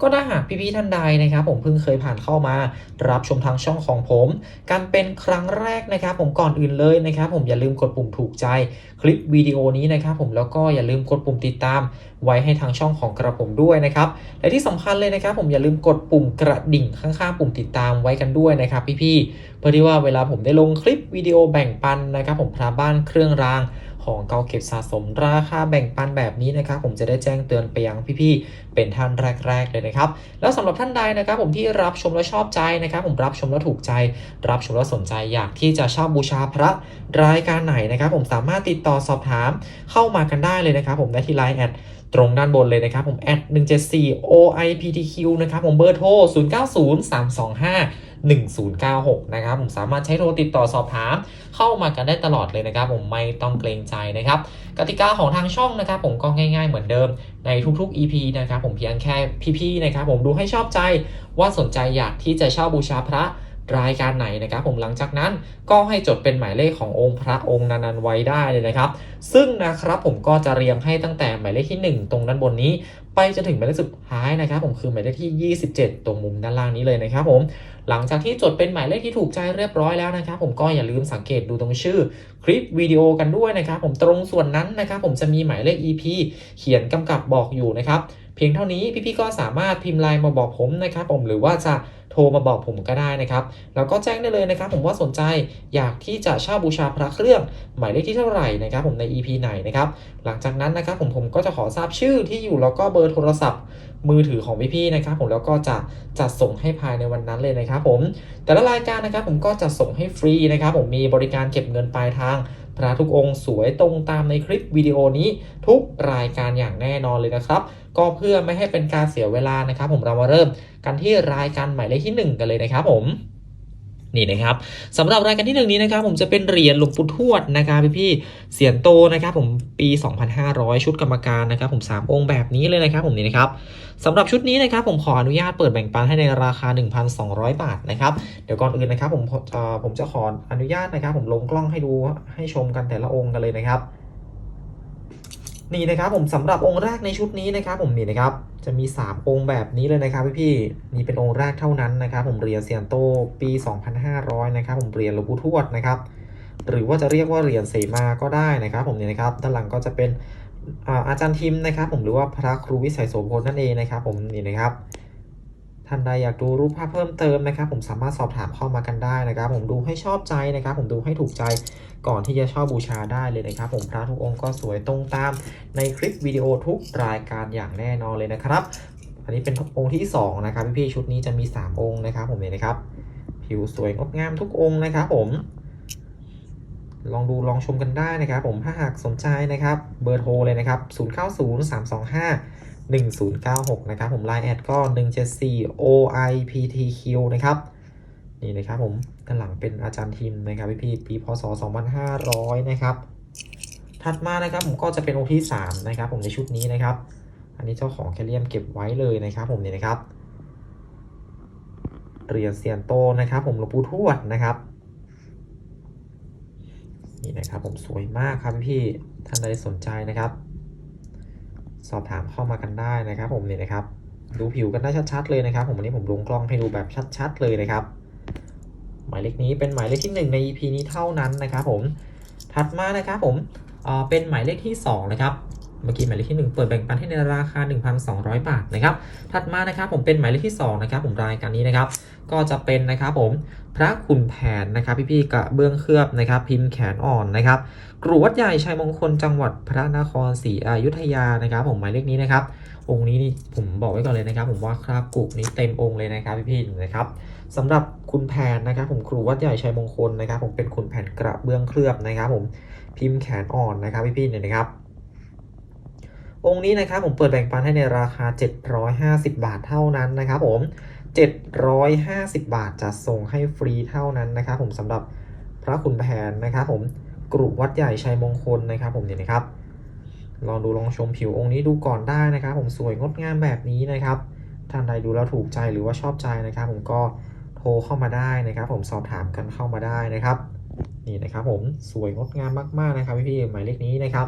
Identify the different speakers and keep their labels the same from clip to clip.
Speaker 1: ก็ถ้าหากพี่ๆท่านใดนะครับ ผมเพิ่งเคยผ่านเข้ามา รับชมทางช่องของผม กันเป็นครั้งแรกนะครับ ผมก่อนอื่นเลยนะครับ ผมอย่าลืมกดปุ่มถูกใจคลิปวิดีโอนี้นะครับ ผมแล้วก็อย่าลืมกดปุ่มติดตาม ไว้ให้ทางช่องของกระผมด้วยนะครับและที่สำคัญเลยนะครับ ผมอย่าลืมกดปุ่มกระดิ่งข้างๆปุ่มติดตามไว้กันด้วยนะครับ พี่ๆเพื่อที่ว่าเวลาผมได้ลงคลิปวิดีโอแบ่งปันนะครับ ผมพระบ้านเครื่องราง ของเก่าเก็บสะสมราคาแบ่งปันแบบนี้นะครับผมจะได้แจ้งเตือนไปยังพี่ๆเป็นท่านแรก ๆ เลยนะครับ แล้วสำหรับท่านใดนะครับผมที่รับชมแล้วชอบใจนะครับ ผมรับชมแล้วถูกใจ รับชมแล้วสนใจอยากที่จะเช่าบูชาพระรายการไหนนะครับ ผมสามารถติดต่อสอบถามเข้ามากันได้เลยนะครับ ผมได้ที่ไลน์แอดตรงด้านบนเลยนะครับ ผมแอด174 OIPTQ นะครับผมเบอร์โทร 090325 1096 นะครับผมสามารถใช้โทรติดต่อสอบถาม เข้ามากันได้ตลอดเลยนะครับ ผมไม่ต้องเกรงใจนะครับ กติกาของทางช่องนะครับ ผมก็ง่ายๆเหมือนเดิมในทุกๆ EP นะครับผมเพียงแค่พี่ๆนะครับผมดูให้ชอบใจว่าสนใจอยากที่จะเช่าบูชาพระ รายการไหนนะครับผมหลังจากนั้นก็ให้จดเป็นหมายเลขขององค์พระองค์นันๆไว้ได้เลยนะครับ ซึ่งนะครับผมก็จะเรียงให้ตั้งแต่หมายเลขที่ 1 ตรงด้านบนนี้ ไปจนถึงหมายเลขสุดท้ายนะครับ ผมคือหมายเลขที่ 27 ตรงมุมด้านล่างนี้เลยนะครับผมหลังจากที่จดเป็นหมายเลขที่ถูกใจเรียบร้อยแล้วนะครับผมก็อย่าลืมสังเกตดูตรงชื่อคลิปวิดีโอกันด้วยนะครับผมตรงส่วนนั้นนะครับผมจะมีหมายเลข EP เขียนกำกับบอกอยู่นะครับเพียงเท่านี้พี่ๆก็สามารถพิมพ์ไลน์มาบอกผมนะครับผมหรือว่าจะ ทรมาบอกผมก็ได้นะครับ แล้วก็แจ้งได้เลยนะครับ ผมว่าสนใจอยากที่จะเช่าบูชาพระเครื่อง หมายเลขที่เท่าไหร่นะครับ ผมใน EP ไหนนะครับ หลังจากนั้นนะครับผมผมก็จะขอทราบชื่อที่อยู่แล้วก็เบอร์โทรศัพท์มือถือของพี่ๆนะครับ ผมแล้วก็จะจัดส่งให้ภายในวันนั้นเลยนะครับ ผมแต่ละรายการนะครับผมก็จะส่งให้ฟรีนะครับ ผมมีบริการเก็บเงินปลายทาง พระทุกองค์สวยตรงตามในคลิปวิดีโอนี้ทุกรายการอย่างแน่นอนเลยนะครับ ก็เพื่อไม่ให้เป็นการเสียเวลานะครับ ผมเรามาเริ่มกันที่รายการหมายเลขที่ 1 กันเลยนะครับผม นี่นะครับสำหรับรายการที่หนึ่งนี้นะครับผมจะเป็นเหรียญหลวงปู่ทวดนะครับพี่ๆเสียนโตนะครับผมปี 2500 ชุดกรรมการนะครับผม 3 องค์แบบนี้เลยนะครับผมนี่นะครับสำหรับชุดนี้นะครับผมขออนุญาตเปิดแบ่งปันให้ในราคา 1,200 บาทนะครับเดี๋ยวก่อนอื่นนะครับผมผมจะขออนุญาตนะครับผมลงกล้องให้ดูให้ชมกันแต่ละองค์กันเลยนะครับ นี่นะครับผมสำหรับองค์แรกในชุดนี้นะครับผมนี่นะครับจะมี 3 องค์แบบนี้เลยนะครับพี่พี่นี่เป็นองค์แรกเท่านั้นนะครับผมเหรียญเซียนโตปี 2500 นะครับผมเหรียญหลวงปู่ทวดนะครับหรือว่าจะเรียกว่าเหรียญเสมาก็ได้นะครับ ผมนี่นะครับด้านหลังก็จะเป็นอาอาจารย์ทิมนะครับ ผมหรือว่าพระครูวิสัยโสพลนั่นเองนะครับ ผมนี่นะครับ ท่านใดอยากดูรูปภาพเพิ่มเติมนะครับ ผมสามารถสอบถามเข้ามากันได้นะครับ ผมดูให้ชอบใจนะครับ ผมดูให้ถูกใจก่อนที่จะช่าบูชาได้เลยนะครับ ผมพระทุกองค์ก็สวยตรงตาม ในคลิปวิดีโอทุกรายการอย่างแน่นอนเลยนะครับ อันนี้เป็นองค์ที่สองนะครับพี่ๆชุดนี้จะมี 3 องค์นะครับ ผมเนี่ยนะครับ ผิวสวยงดงามทุกองค์นะครับ ผม ลองดูลองชมกันได้นะครับ ผมถ้าหากสนใจนะครับ เบอร์โทรเลยนะครับ 090325 1096 นะครับผมไลน์แอดก็ 174 OIPTQ นะครับ นี่นะครับผมด้านหลังเป็นอาจารย์ทิมนะครับพี่ๆปีพศ 2500 นะครับ ถัดมานะครับผมก็จะเป็นองค์ที่ 3 นะครับ ผมในชุดนี้นะครับ อันนี้เจ้าของแคลเรียมเก็บไว้เลยนะครับผมนี่นะครับเหรียญเซียนโตนะครับ ผมหลวงปู่ทวดนะครับนี่นะครับผมสวยมากครับพี่ท่านใดสนใจนะครับ สอบถามเข้ามากันได้นะครับ ผมเนี่ยนะครับ ดูผิวกันได้ชัดๆเลยนะครับ ผมวันนี้ผมลงกล้องให้ดูแบบชัดๆเลยนะครับ หมายเลขนี้เป็นหมายเลขที่ 1 ใน EP นี้เท่านั้นนะครับ ผมถัดมานะครับผมเอ่อเป็นหมายเลขที่ 2 นะครับเมื่อกี้หมายเลขที่ 1 เปิดแบ่งปันให้ในราคา 1,200 บาทนะครับถัดมานะครับผมเป็นหมายเลขที่2นะครับผมรายการนี้นะครับ ก็จะเป็นนะครับผมพระขุนแผนนะครับพี่ๆกระเบื้องเคลือบนะครับ พิมพ์แขนอ่อนนะครับกรุวัดใหญ่ชัยมงคลจังหวัดพระนครศรีอยุธยานะครับ ผมหมายเลขนี้นะครับ องค์นี้นี่ผมบอกไว้ก่อนเลยนะครับ ผมว่าคราบกุนี้เต็มองค์เลยนะครับพี่ๆนะครับสำหรับคุณแผนนะครับ ผมครูวัดใหญ่ชัยมงคลนะครับ ผมเป็นคุณแผนกระเบื้องเคลือบนะครับ ผมพิมพ์แขนอ่อนนะครับพี่ๆเนี่ยนะครับองค์นี้นะครับผมเปิดแบ่งปันให้ในราคา 750 บาทเท่านั้นนะครับผม 750 บาทจะส่งให้ฟรีเท่านั้นนะครับผมสำหรับพระขุนแผนนะครับผมกรุวัดใหญ่ชัยมงคลนะครับผมเนี่ยนะครับลองดูลองชมผิวองค์นี้ดูก่อนได้นะครับ ผมสวยงดงามแบบนี้นะครับท่านใดดูแล้วถูกใจหรือว่าชอบใจนะครับ ผมก็โทรเข้ามาได้นะครับ ผมสอบถามกันเข้ามาได้นะครับ นี่นะครับผมสวยงดงามมากๆนะครับพี่ๆหมายเลขนี้นะครับ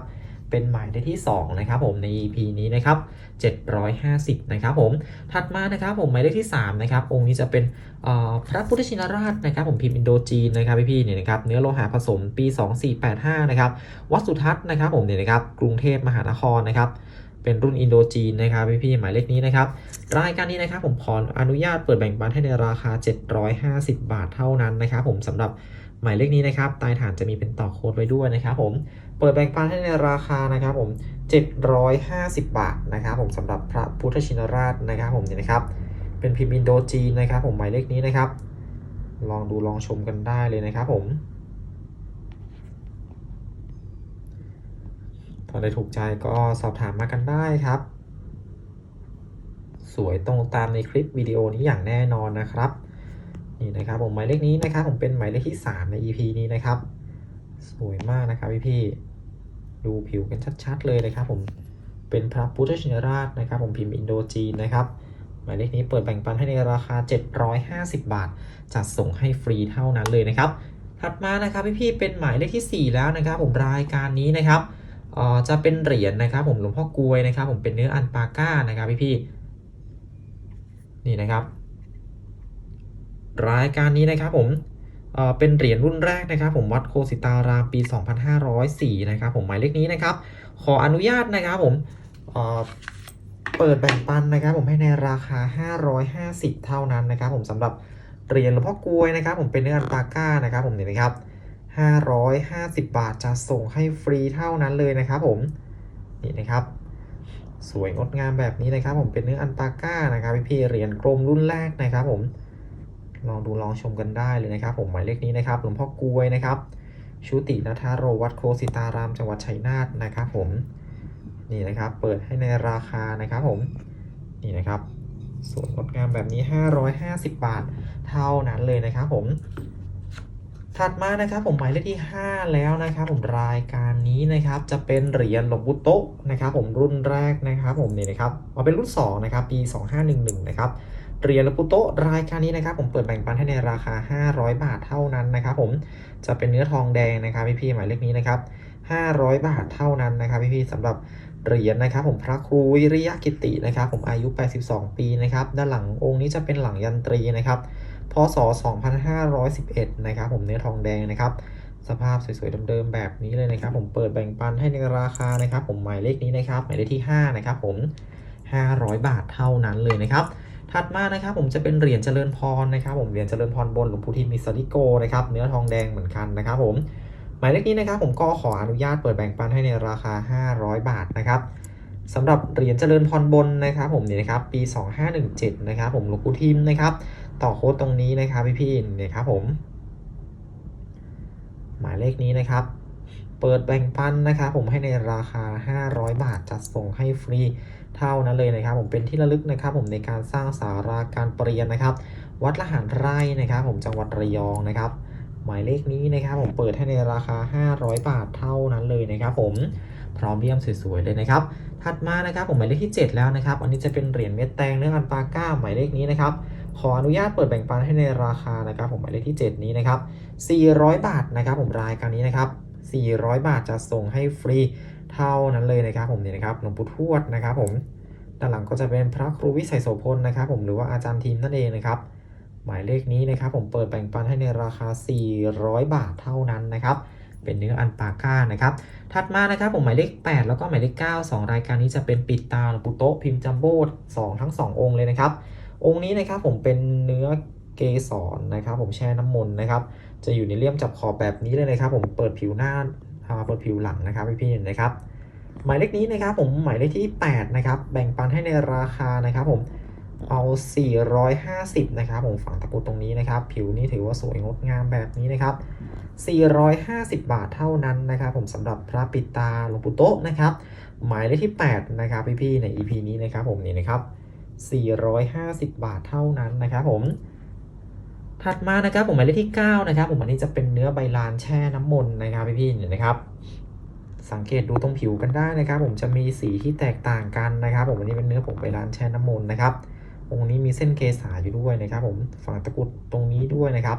Speaker 1: เป็นหมายเลขที่ 2 นะครับผมใน EP นี้นะครับ 750 นะครับผม ถัดมานะครับผมหมายเลขที่ 3 นะครับ องค์นี้จะเป็นพระพุทธชินราชนะครับ ผมพิมพ์อินโดจีนนะครับพี่ๆเนี่ยนะครับ เนื้อโลหะผสมปี 2485 นะครับ วัดสุทัศน์นะครับผมเนี่ยนะครับ กรุงเทพมหานครนะครับเป็นรุ่นอินโดจีนนะครับพี่ๆหมายเลขนี้นะครับ รายการนี้นะครับผมขออนุญาตเปิดแบ่งปันให้ในราคา 750 บาทเท่านั้นนะครับผมสำหรับหมายเลขนี้นะครับใต้ฐานจะมีเป็นต่อโค้ดไว้ด้วยนะครับผม เปิดแบ่งปันให้ในราคานะครับผม 750 บาทนะครับผมสำหรับพระพุทธชินราชนะครับผมเนี่ยนะครับ เป็นพิมพ์อินโดจีนนะครับผมหมายเลขนี้นะครับ ลองดูลองชมกันได้เลยนะครับผมถ้าได้ถูกใจก็สอบถามมากันได้ครับ สวยตรงตามในคลิปวิดีโอนี้อย่างแน่นอนนะครับนี่นะครับผมหมายเลขนี้นะครับผมเป็นหมายเลขที่ 3 ใน EP นี้นะครับ สวยมากนะครับพี่พี่ ดูผิวกันชัด ๆ เลยนะครับผมเป็นพระพุทธชินราชนะครับ ผมพิมพ์อินโดจีนนะครับหมายเลขนี้เปิดแบ่งปันให้ในราคา 750 บาท จัดส่งให้ฟรีเท่านั้นเลยนะครับ ถัดมานะครับพี่ๆเป็นหมายเลขที่ 4 แล้วนะครับ ผมรายการนี้นะครับออจะเป็นเหรียญนะครับ ผมหลวงพ่อกลวยนะครับ ผมเป็นเนื้ออันปาก้านะครับพี่ๆนี่นะครับ รายการนี้นะครับผม เอ่อเป็นเหรียญรุ่นแรกนะครับ ผมวัดโคสิตารามปี 2504 นะครับ ผมหมายเลขนี้นะครับ ขออนุญาตนะครับผมเอ่อเปิดแบ่งปันนะครับ ผมให้ในราคา 550 เท่านั้นนะครับ ผมสำหรับเหรียญหลวงพ่อกลวยนะครับ ผมเป็นเนื้ออันปาก้านะครับ ผมนี่นะครับ 550 บาทจะส่งให้ฟรีเท่านั้นเลยนะครับ ผมนี่นะครับ สวยงดงามแบบนี้นะครับ ผมเป็นเนื้ออันปาก้านะครับพี่ๆเหรียญกลมรุ่นแรกนะครับ ผม ลองดูลองชมกันได้เลยนะครับ ผมหมายเลขนี้นะครับหลวงพ่อกวยนะครับ ชุตินัทโรวัดโคสิตารามจังหวัดชัยนาทนะครับ ผมนี่นะครับเปิดให้ในราคานะครับ ผมนี่นะครับสวยงดงามแบบนี้ 550 บาทเท่านั้นเลยนะครับ ผมถัดมานะครับผมหมายเลขที่ 5 แล้วนะครับ ผมรายการนี้นะครับจะเป็นเหรียญหลวงปู่โตนะครับ ผมรุ่นแรกนะครับ ผมนี่นะครับมาเป็นรุ่น2นะครับปี 2511 นะครับ เหรียญลูโตรายการนี้นะครับ ผมเปิดแบ่งปันให้ในราคา 500 บาทเท่านั้นนะครับผมจะเป็นเนื้อทองแดงนะครับพี่ๆหมายเลขนี้นะครับ 500 บาทเท่านั้นนะครับพี่ๆสำหรับเหรียญนะครับ ผมพระครูวิริยกิตินะครับ ผมอายุ 82 ปีนะครับ ด้านหลังองค์นี้จะเป็นหลังยันตรีนะครับพศ 2511 นะครับ ผมเนื้อทองแดงนะครับ สภาพสวยๆเดิมๆแบบนี้เลยนะครับ ผมเปิดแบ่งปันให้ในราคานะครับ ผมหมายเลขนี้นะครับหมายเลขที่ 5 นะครับ ผม 500 บาทเท่านั้นเลยนะครับ ถัดมานะครับผมจะเป็นเหรียญเจริญพรนะครับ ผมเหรียญเจริญพรบนหลวงปู่ทิมมิสริโกนะครับเนื้อทองแดงเหมือนกันนะครับผมหมายเลขนี้นะครับผมก็ขออนุญาตเปิดแบ่งปันให้ในราคา 500 บาทนะครับสำหรับเหรียญเจริญพรบนนะครับผมนี่นะครับปี 2517นะครับผมหลวงปู่ทิมนะครับต่อโค้ดตรงนี้นะครับพี่ๆนี่ครับผม หมายเลขนี้นะครับ เปิดแบ่งปันนะครับผมให้ในราคา 500 บาทจัดส่งให้ฟรี เท่านั้นเลยนะครับ ผมเป็นที่ระลึกนะครับ ผมในการสร้างสาราการประเรียนนะครับ วัดละหารไร่นะครับ ผมจังหวัดระยองนะครับ หมายเลขนี้นะครับ ผมเปิดให้ในราคา 500 บาทเท่านั้นเลยนะครับ ผมพร้อมเยี่ยมสวยๆเลยนะครับ ถัดมานะครับผมหมายเลขที่ 7 แล้วนะครับ อันนี้จะเป็นเหรียญเม็ดแตงเนื้ออันปาก้าหมายเลขนี้นะครับ ขออนุญาตเปิดแบ่งปันให้ในราคานะครับ ผมหมายเลขที่ 7 นี้นะครับ 400 บาทนะครับ ผมรายการนี้นะครับ 400 บาทจะส่งให้ฟรี เท่านั้นเลยนะครับผมเนี่ยนะครับหลวงปู่ทวดนะครับผมด้านหลังก็จะเป็นพระครูวิสัยโสพลนะครับผมหรือว่าอาจารย์ทีมนั่นเองนะครับ หมายเลขนี้นะครับผมเปิดแบ่งปันให้ในราคา 400 บาทเท่านั้นนะครับเป็นเนื้ออันปาก้านะครับถัดมานะครับผมหมายเลข 8 แล้วก็หมายเลข 9 2 รายการนี้จะเป็นปิดตาหลวงปู่โต๊ะพิมพ์จัมโบ้สองทั้ง 2 องค์เลยนะครับ องค์นี้นะครับผมเป็นเนื้อเกสรนะครับผมแช่น้ำมนต์นะครับจะอยู่ในเลี่ยมจับขอบแบบนี้เลยนะครับ ผมเปิดผิวหน้า อ่าเปิดผิวหลังนะครับพี่ๆนะครับ หมายเลขนี้นะครับผมหมายเลขที่ 8 นะครับ แบ่งปันให้ในราคานะครับผมเอา 450 นะครับ ผมฝังตะปูตรงนี้นะครับ ผิวนี่ถือว่าสวยงดงามแบบนี้นะครับ 450 บาทเท่านั้นนะครับ ผมสำหรับพระปิดตาหลวงปู่โต๊ะนะครับ หมายเลขที่ 8 นะครับพี่ๆใน EP นี้นะครับผมนี่นะครับ 450 บาทเท่านั้นนะครับผม ถัดมานะครับผมหมายเลขที่9นะครับผมอันนี้จะเป็นเนื้อใบลานแช่น้ำมนต์นะครับพี่ๆเนี่ยนะครับ สังเกตดูตรงผิวกันได้นะครับ ผมจะมีสีที่แตกต่างกันนะครับ ผมอันนี้เป็นเนื้อผงไปร้านแช่น้ำมนต์นะครับองค์นี้มีเส้นเกสาอยู่ด้วยนะครับ ผมฝั่งตะกุดตรงนี้ด้วยนะครับ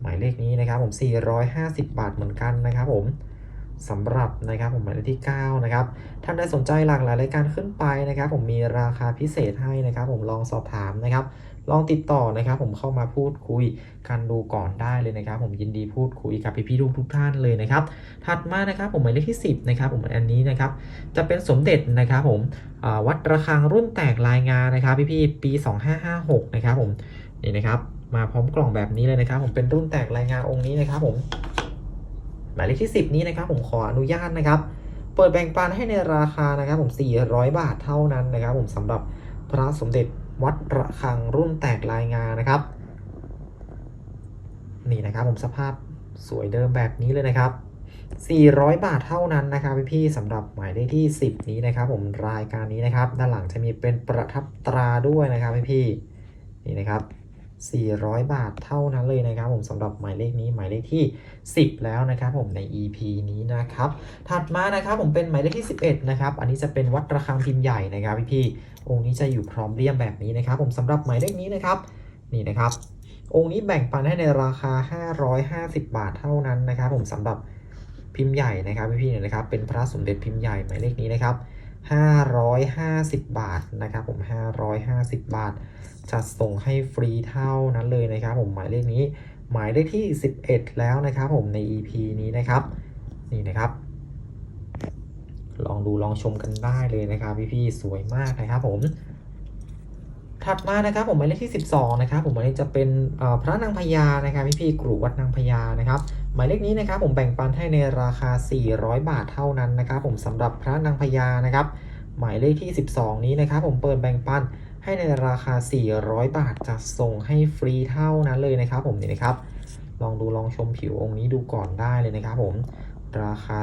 Speaker 1: หมายเลขนี้นะครับ ผม 450 บาทเหมือนกันนะครับ ผมสำหรับนะครับผมหมายเลขที่9นะครับท่านใดสนใจหลากหลายรายการขึ้นไปนะครับ ผมมีราคาพิเศษให้นะครับ ผมลองสอบถามนะครับ ลองติดต่อนะครับ ผมเข้ามาพูดคุยกันดูก่อนได้เลยนะครับ ผมยินดีพูดคุยกับพี่ๆทุกทุกๆท่านเลยนะครับ ถัดมานะครับผมหมายเลขที่ 10นะครับผมอันนี้นะครับจะเป็นสมเด็จนะครับผมวัดระฆังรุ่นแตกลายงานนะครับ พี่ๆปี 2556นะครับผมนี่นะครับมาพร้อมกล่องแบบนี้เลยนะครับ ผมเป็นรุ่นแตกลายงานองค์นี้นะครับ ผม หมายเลขที่ 10 นี้นะครับ ผมขออนุญาตนะครับ เปิดแบ่งปันให้ในราคานะครับ ผม 400 บาทเท่านั้นนะครับ ผมสำหรับพระสมเด็จ วัดระฆังรุ่นแตกลายงานนะครับ นี่นะครับผมสภาพสวยเดิมแบบนี้เลยนะครับ 400 บาทเท่านั้นนะครับพี่ๆสำหรับหมายเลขที่ 10 นี้นะครับ ผมรายการนี้นะครับ ด้านหลังจะมีเป็นประทับตราด้วยนะครับพี่ๆนี่นะครับ 400 บาทเท่านั้นเลยนะครับผมสำหรับหมายเลขนี้หมายเลขที่ 10 แล้วนะครับผมใน EP นี้นะครับถัดมานะครับผมเป็นหมายเลขที่ 11นะครับอันนี้จะเป็นวัดระฆังพิมพ์ใหญ่นะครับพี่ๆองค์นี้จะอยู่พร้อมเรียมแบบนี้นะครับผมสำหรับหมายเลขนี้นะครับนี่นะครับ องค์นี้แบ่งปันให้ในราคา 550 บาทเท่านั้นนะครับผมสำหรับพิมพ์ใหญ่นะครับพี่ๆเนี่ยนะครับเป็นพระสมเด็จพิมพ์ใหญ่หมายเลขนี้นะครับ 550 บาทนะครับผม 550 บาท จัดส่งให้ฟรีเท่านั้นเลยนะครับผมหมายเลขนี้ หมายเลขที่ 11 แล้วนะครับผมใน EP นี้นะครับ นี่นะครับ ลองดูลองชมกันได้เลยนะครับพี่ๆสวยมากนะครับผม ถัดมานะครับผมหมายเลขที่ 12 นะครับผมอันนี้จะเป็นพระนางพญานะครับพี่ๆกรุวัดนางพญานะครับ หมายเลขนี้นะครับผมแบ่งปันให้ในราคา 400 บาทเท่านั้นนะครับผมสำหรับพระนางพญานะครับ หมายเลขที่ 12 นี้นะครับผมเปิดแบ่งปันให้ในราคา 400 บาทจะส่งให้ฟรีเท่านั้นเลยนะครับ ผมนี่นะครับ ลองดูลองชมผิวองค์นี้ดูก่อนได้เลยนะครับ ผมราคา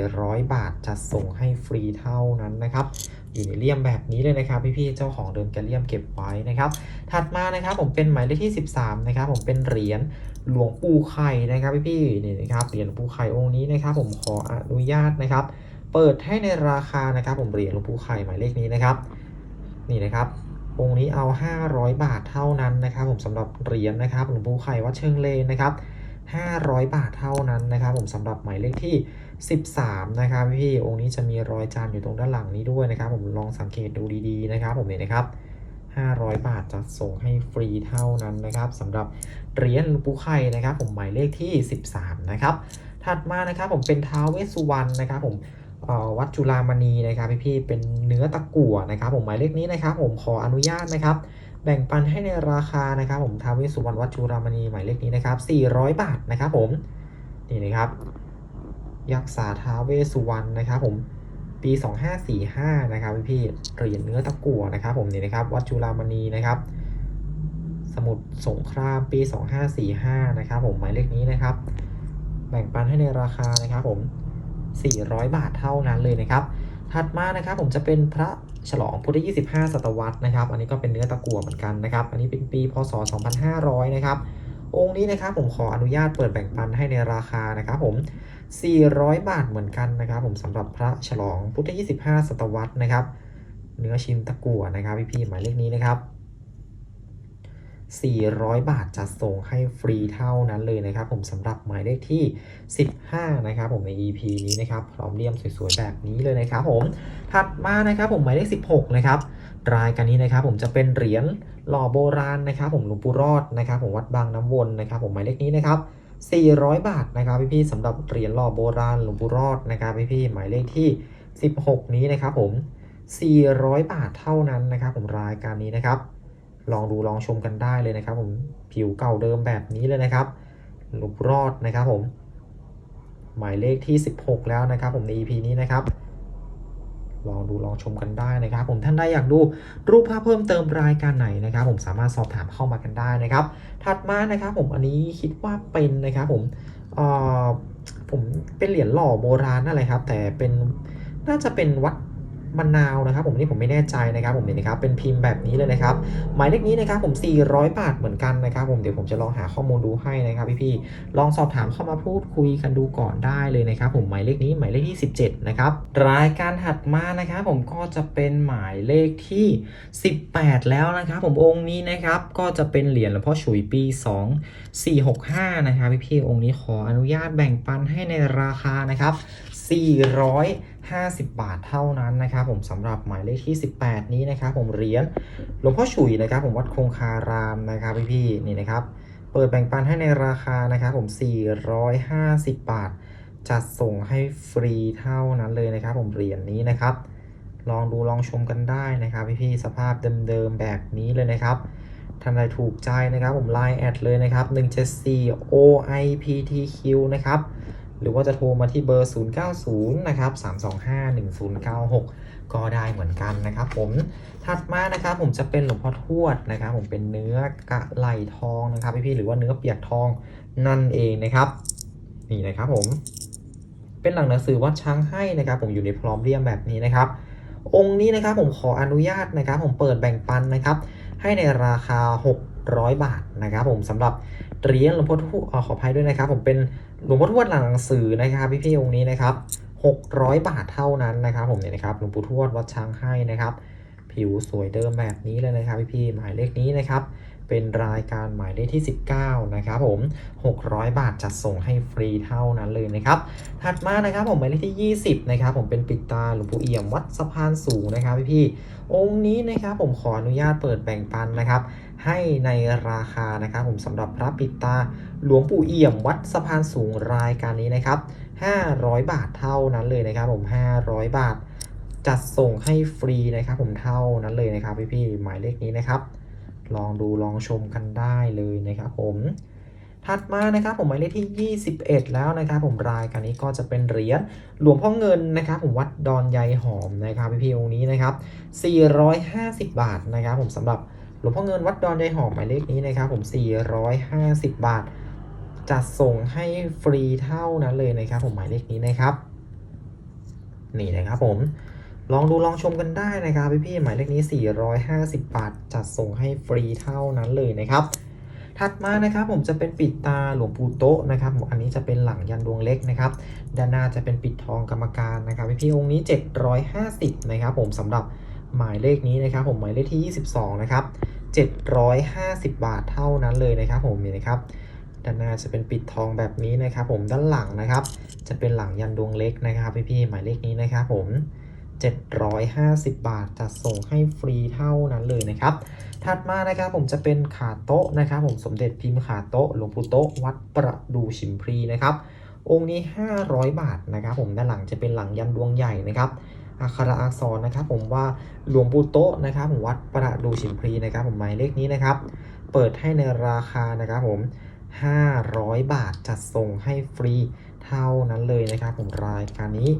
Speaker 1: 400 บาทจะส่งให้ฟรีเท่านั้นนะครับ อยู่ในเลี่ยมแบบนี้เลยนะครับพี่ๆเจ้าของเดินแกเลี่ยมเก็บไว้นะครับ ถัดมานะครับผมเป็นหมายเลขที่ 13นะครับผมเป็นเหรียญหลวงปู่ไข่นะครับพี่ๆนี่นะครับเหรียญหลวงปู่ไข่องค์นี้นะครับ ผมขออนุญาตนะครับ เปิดให้ในราคานะครับ ผมเหรียญหลวงปู่ไข่หมายเลขนี้นะครับ นี่นะครับองค์นี้เอา 500 บาทเท่านั้นนะครับ ผมสำหรับเหรียญนะครับหลวงปู่ไข่วัดเชิงเลนนะครับ500 บาทเท่านั้นนะครับ ผมสำหรับหมายเลขที่ 13 นะครับพี่องค์นี้จะมีรอยจานอยู่ตรงด้านหลังนี้ด้วยนะครับ ผมลองสังเกตดูดีๆนะครับ ผมเนี่ยนะครับ 500 บาทจะส่งให้ฟรีเท่านั้นนะครับสำหรับเหรียญปูไข่นะครับ ผมหมายเลขที่ 13 นะครับ ถัดมานะครับผมเป็นท้าวเวสสุวรรณนะครับ ผมวัดจุฬามณีนะครับพี่ๆเป็นเนื้อตะกั่วนะครับ ผมหมายเลขนี้นะครับ ผมขออนุญาตนะครับ แบ่งปันให้ในราคานะครับ ผมท้าวเวสสุวรรณวัดจุฬามณีหมายเลขนี้นะครับ400 บาทนะครับ ผมนี่นะครับ ยักษ์สาท้าเวสุวรรณนะครับผมปี 2545 นะครับพี่เหรียญเนื้อตะกั่วนะครับผมนี่นะครับ วัดจุฬามณีนะครับ สมุดสงครามปี 2545 นะครับผมหมายเลขนี้นะครับ แบ่งปันให้ในราคานะครับผม 400 บาทเท่านั้นเลยนะครับ ถัดมานะครับผมจะเป็นพระฉลองพุทธ25 ศตวรรษนะครับ อันนี้ก็เป็นเนื้อตะกั่วเหมือนกันนะครับ อันนี้เป็นปี พศ 2500 นะครับ องค์นี้นะครับผมขออนุญาตเปิดแบ่งปันให้ในราคานะครับผม 400 บาทเหมือนกันนะครับผมสำหรับพระฉลองพุทธ25 ศตวรรษนะครับ เนื้อชิ้นตะกั่วนะครับพี่ๆหมายเลขนี้นะครับ 400 บาทจะส่งให้ฟรีเท่านั้นเลยนะครับ ผมสำหรับหมายเลขที่ 15 นะครับ ผมใน EP นี้นะครับพร้อมเลี่ยมสวยๆแบบนี้เลยนะครับ ผมถัดมานะครับผมหมายเลข 16 นะครับรายการนี้นะครับผมจะเป็นเหรียญหล่อโบราณนะครับ ผมหลวงปู่รอดนะครับ ผมวัดบางน้ำวนนะครับ ผมหมายเลขนี้นะครับ 400 บาทนะครับพี่ๆสำหรับเหรียญหล่อโบราณหลวงปู่รอดนะครับพี่ๆหมายเลขที่ 16 นี้นะครับผม 400 บาทเท่านั้นนะครับผมรายการนี้นะครับ ลองดูลองชมกันได้เลยนะครับ ผมผิวเก่าเดิมแบบนี้เลยนะครับหลวงปู่รอดนะครับผมหมายเลขที่ 16 แล้วนะครับ ผมใน EP นี้นะครับ ลองดูลองชมกันได้นะครับ ผมท่านใดอยากดูรูปภาพเพิ่มเติมรายการไหนนะครับ ผมสามารถสอบถามเข้ามากันได้นะครับ ถัดมานะครับผมอันนี้คิดว่าเป็นนะครับผมเอ่อผมเป็นเหรียญหล่อโบราณนั่นแหละครับ แต่เป็นน่าจะเป็นวัด มะนาวนะครับ ผมนี่ผมไม่แน่ใจนะครับ ผมเนี่ยนะครับเป็นพิมพ์แบบนี้เลยนะครับ หมายเลขนี้นะครับผม 400 บาทเหมือนกันนะครับ ผมเดี๋ยวผมจะลองหาข้อมูลดูให้นะครับพี่ๆลองสอบถามเข้ามาพูดคุยกันดูก่อนได้เลยนะครับ ผมหมายเลขนี้หมายเลขที่ 17 นะครับรายการถัดมานะครับผมก็จะเป็นหมายเลขที่ 18 แล้วนะครับ ผมองค์นี้นะครับก็จะเป็นเหรียญหลวงพ่อฉุยปี 2465 นะครับพี่ๆองค์นี้ขออนุญาตแบ่งปันให้ในราคานะครับ400 50 บาทเท่านั้นนะครับผมสำหรับหมายเลขที่ 18 นี้นะครับผมเหรียญหลวงพ่อฉุยนะครับผมวัดคงคารามนะครับพี่ๆนี่นะครับเปิดแบ่งปันให้ในราคานะครับผม 450 บาท จัดส่งให้ฟรีเท่านั้นเลยนะครับ ผมเหรียญนี้นะครับ ลองดูลองชมกันได้นะครับพี่ๆสภาพเดิมๆแบบนี้เลยนะครับท่านใดถูกใจนะครับผมไลน์แอดเลยนะครับ 174 OIPTQ นะครับ หรือว่าจะโทรมาที่เบอร์ 090 นะครับ 325 1096 ก็ได้เหมือนกันนะครับผมถัดมานะครับผมจะเป็นหลวงพ่อทวดนะครับผมเป็นเนื้อกะไหลทองนะครับพี่ๆหรือว่าเนื้อเปียกทองนั่นเองนะครับ นี่นะครับผม เป็นหลังหนังสือวัดช้างให้นะครับ ผมอยู่ในพร้อมเรียมแบบนี้นะครับ องค์นี้นะครับผมขออนุญาตนะครับ ผมเปิดแบ่งปันนะครับ ให้ในราคา 600 บาทนะครับ ผมสำหรับเหรียญหลวงพ่อทวดขออภัยด้วยนะครับ ผมเป็น หลวงพ่อทวดหลังหนังสือนะครับพี่พี่องค์นี้นะครับ600 บาทเท่านั้นนะครับ ผมเนี่ยนะครับหลวงปู่ทวดวัดช้างให้นะครับ ผิวสวยเดิมแบบนี้เลยนะครับพี่พี่หมายเลขนี้นะครับเป็นรายการหมายเลขที่ 19 นะครับผม 600 บาทจัดส่งให้ฟรีเท่านั้นเลยนะครับ ถัดมานะครับผมหมายเลขที่ 20 นะครับผมเป็นปิดตาหลวงปู่เอี่ยมวัดสะพานสูงนะครับพี่พี่องค์นี้นะครับผมขออนุญาตเปิดแบ่งปันนะครับ ให้ในราคานะครับผมสำหรับพระปิดตาหลวงปู่เอี่ยมวัดสะพานสูงรายการนี้นะครับ 500 บาทเท่านั้นเลยนะครับผม 500 บาท จัดส่งให้ฟรีนะครับผมเท่านั้นเลยนะครับพี่ๆหมายเลขนี้นะครับ ลองดูลองชมกันได้เลยนะครับผม ถัดมานะครับผมหมายเลขที่ 21 แล้วนะครับผมรายการนี้ก็จะเป็นเหรียญหลวงพ่อเงินนะครับผมวัดดอนใยหอมนะครับพี่พี่ๆองค์นี้นะครับ 450 บาทนะครับผมสำหรับ หลวงพ่อเงินวัดดอนใยหอมหมายเลขนี้นะครับผม 450 บาท จัดส่งให้ฟรีเท่านั้นเลยนะครับผมหมายเลขนี้นะครับ นี่นะครับผมลองดูลองชมกันได้นะครับพี่พี่ๆหมายเลขนี้ 450 บาท จัดส่งให้ฟรีเท่านั้นเลยนะครับ ถัดมานะครับผมจะเป็นปิดตาหลวงปู่โต๊ะนะครับผมอันนี้จะเป็นหลังยันดวงเล็กนะครับด้านหน้าจะเป็นปิดทองกรรมการนะครับพี่พี่ๆองค์นี้ 750 นะครับผมสำหรับหมายเลขนี้นะครับผมหมายเลขที่ 22 นะครับ 750 บาทเท่านั้นเลยนะครับผมนี่นะครับด้านหน้าจะเป็นปิดทองแบบนี้นะครับ ผมด้านหลังนะครับ จะเป็นหลังยันดวงเล็กนะครับพี่ๆหมายเลขนี้นะครับผม 750 บาทจัดส่งให้ฟรีเท่านั้นเลยนะครับ ถัดมานะครับผมจะเป็นขาโต๊ะนะครับผมสมเด็จพิมพ์ขาโต๊ะหลวงปู่โต๊ะวัดประดูชิมพรีนะครับ องค์นี้ 500 บาทนะครับ ผมด้านหลังจะเป็นหลังยันดวงใหญ่นะครับ อักขระอักษรนะครับ ผมว่าหลวงปู่โต๊ะนะครับผมวัดประดูชิมพรีนะครับ ผมหมายเลขนี้นะครับ เปิดให้ในราคานะครับผม 500 บาทจัดส่งให้ฟรีเท่านั้นเลยนะครับ ผมรายการนี้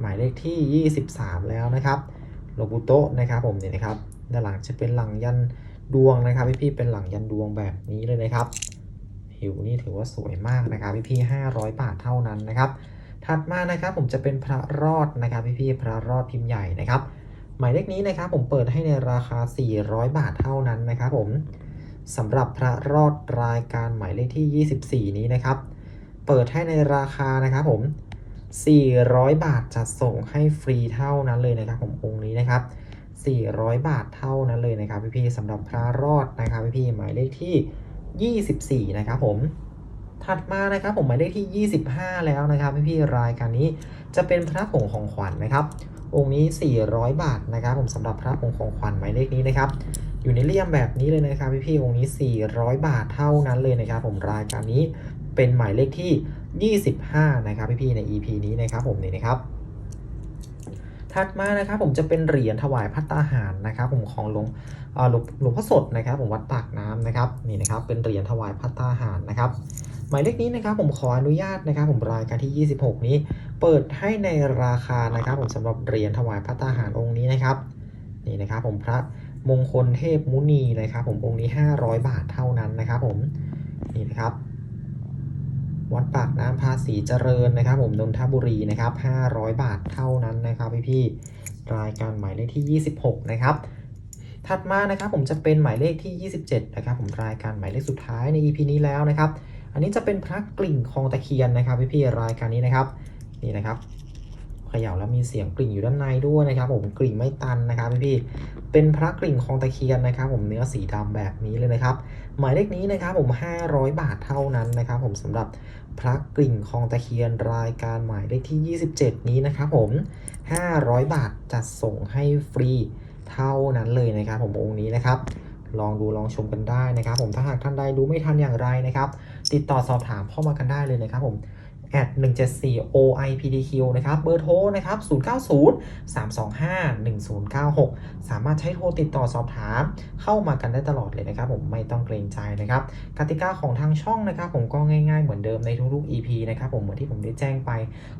Speaker 1: หมายเลขที่ 23 แล้วนะครับหลวงปู่โต๊ะนะครับ ผมเนี่ยนะครับด้านหลังจะเป็นหลังยันดวงนะครับพี่ๆเป็นหลังยันดวงแบบนี้เลยนะครับผิวนี่ถือว่าสวยมากนะครับพี่ๆ500 บาทเท่านั้นนะครับ ถัดมานะครับผมจะเป็นพระรอดนะครับพี่ๆพระรอดพิมพ์ใหญ่นะครับ หมายเลขนี้นะครับผมเปิดให้ในราคา 400 บาทเท่านั้นนะครับผมสำหรับพระรอดรายการหมายเลขที่ 24 นี้นะครับ เปิดให้ในราคานะครับผม 400 บาทจัดส่งให้ฟรีเท่านั้นเลยนะครับ ผมองค์นี้นะครับ 400 บาทเท่านั้นเลยนะครับพี่ๆสำหรับพระรอดนะครับพี่ๆหมายเลขที่ 24 นะครับผม ถัดมานะครับผมหมายเลขที่ 25 แล้วนะครับพี่ๆรายการนี้จะเป็นพระผงของขวัญนะครับ องค์นี้ 400 บาทนะครับ ผมสำหรับพระผงของขวัญหมายเลขนี้นะครับ อยู่ในเลี่ยมแบบนี้เลยนะครับพี่ๆองค์นี้ 400 บาทเท่านั้นเลยนะครับ ผมรายการนี้เป็นหมายเลขที่ 25 นะครับพี่ๆใน EP นี้นะครับผมนี่นะครับถัดมานะครับผมจะเป็นเหรียญถวายพัตตาหารนะครับ ผมของหลวงหลวงหลวงพ่อสดนะครับ ผมวัดปากน้ำนะครับนี่นะครับเป็นเหรียญถวายพัตตาหารนะครับ หมายเลขนี้นะครับผมขออนุญาตนะครับผมรายการที่ 26 นี้ เปิดให้ในราคานะครับผมสำหรับเหรียญถวายพัตตาหารองค์นี้นะครับนี่นะครับผมพระมงคลเทพมุนีนะครับผมองค์นี้ 500 บาทเท่านั้นนะครับผมนี่นะครับวัดปากน้ำภาษีเจริญนะครับ ผมนนทบุรีนะครับ 500 บาทเท่านั้นนะครับพี่พี่รายการหมายเลขที่ 26 นะครับถัดมานะครับผมจะเป็นหมายเลขที่ 27 นะครับผมรายการหมายเลขสุดท้ายใน EP นี้แล้วนะครับ อันนี้จะเป็นพระกลิ่งคลองตะเคียนนะครับพี่ๆรายการนี้นะครับนี่นะครับเขย่าแล้วมีเสียงกลิ่งอยู่ด้านในด้วยนะครับ ผมกลิ่งไม่ตันนะครับพี่ๆเป็นพระกลิ่งคลองตะเคียนนะครับ ผมเนื้อสีดำแบบนี้เลยนะครับ หมายเลขนี้นะครับ ผม 500 บาทเท่านั้นนะครับ ผมสำหรับพระกลิ่งคลองตะเคียนรายการหมายเลขที่ 27 นี้นะครับ ผม 500 บาทจัดส่งให้ฟรีเท่านั้นเลยนะครับ ผมองค์นี้นะครับ ลองดูลองชมกันได้นะครับ ผมถ้าหากท่านใดดูไม่ทันอย่างไรนะครับ ติดต่อสอบถามเข้ามากันได้เลยนะครับผม แอด174 OIPDQ นะครับ เบอร์โทรนะครับ 090 325 1096 สามารถใช้โทรติดต่อสอบถาม เข้ามากันได้ตลอดเลยนะครับ ผมไม่ต้องเกรงใจนะครับ กติกาของทางช่องนะครับ ผมก็ง่ายๆเหมือนเดิมในทุกๆ EP นะครับ ผมเหมือนที่ผมได้แจ้งไป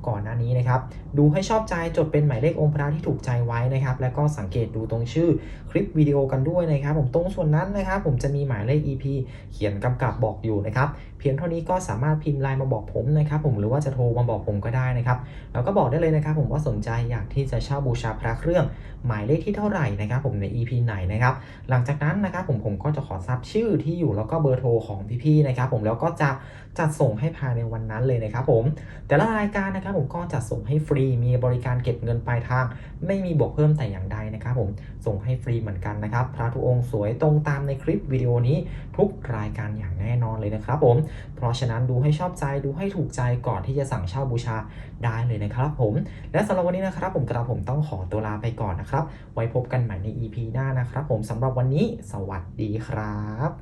Speaker 1: ก่อนหน้านี้นะครับ ดูให้ชอบใจจดเป็นหมายเลของค์พระที่ถูกใจไว้นะครับ แล้วก็สังเกตดูตรงชื่อคลิปวิดีโอกันด้วยนะครับ ผมตรงส่วนนั้นนะครับ ผมจะมีหมายเลข EP เขียนกำกับบอกอยู่นะครับ เพียงเท่านี้ก็สามารถพิมพ์ไลน์มาบอกผมนะครับผมรือว่าจะโทรมาบอกผมก็ได้นะครับแล้วก็บอกได้เลยนะครับ ผมว่าสนใจอยากที่จะเช่าบูชาพระเครื่อง หมายเลขที่เท่าไหร่นะครับ ผมใน EP ไหนนะครับหลังจากนั้นนะครับผมผมก็จะขอทราบชื่อที่อยู่แล้วก็เบอร์โทรของพี่ๆนะครับ ผมแล้วก็จะจัดส่งให้ภายในวันนั้นเลยนะครับ ผมแต่ละรายการนะครับ ผมก็จัดส่งให้ฟรีมีบริการเก็บเงินปลายทาง ไม่มีบวกเพิ่มแต่อย่างใดนะครับผมส่งให้ฟรีเหมือนกันนะครับพระทุองค์สวยตรงตามในคลิปวิดีโอนี้ทุกรายการอย่างแน่นอนเลยนะครับ ผมเพราะฉะนั้นดูให้ชอบใจดูให้ถูกใจก่อนอนที่จะสั่งเช่าบูชาได้เลยนะครับผม และสำหรับวันนี้นะครับ ผมกระผมต้องขอตัวลาไปก่อนนะครับ ไว้พบกันใหม่ใน EP หน้านะครับ ผมสำหรับวันนี้ สวัสดีครับ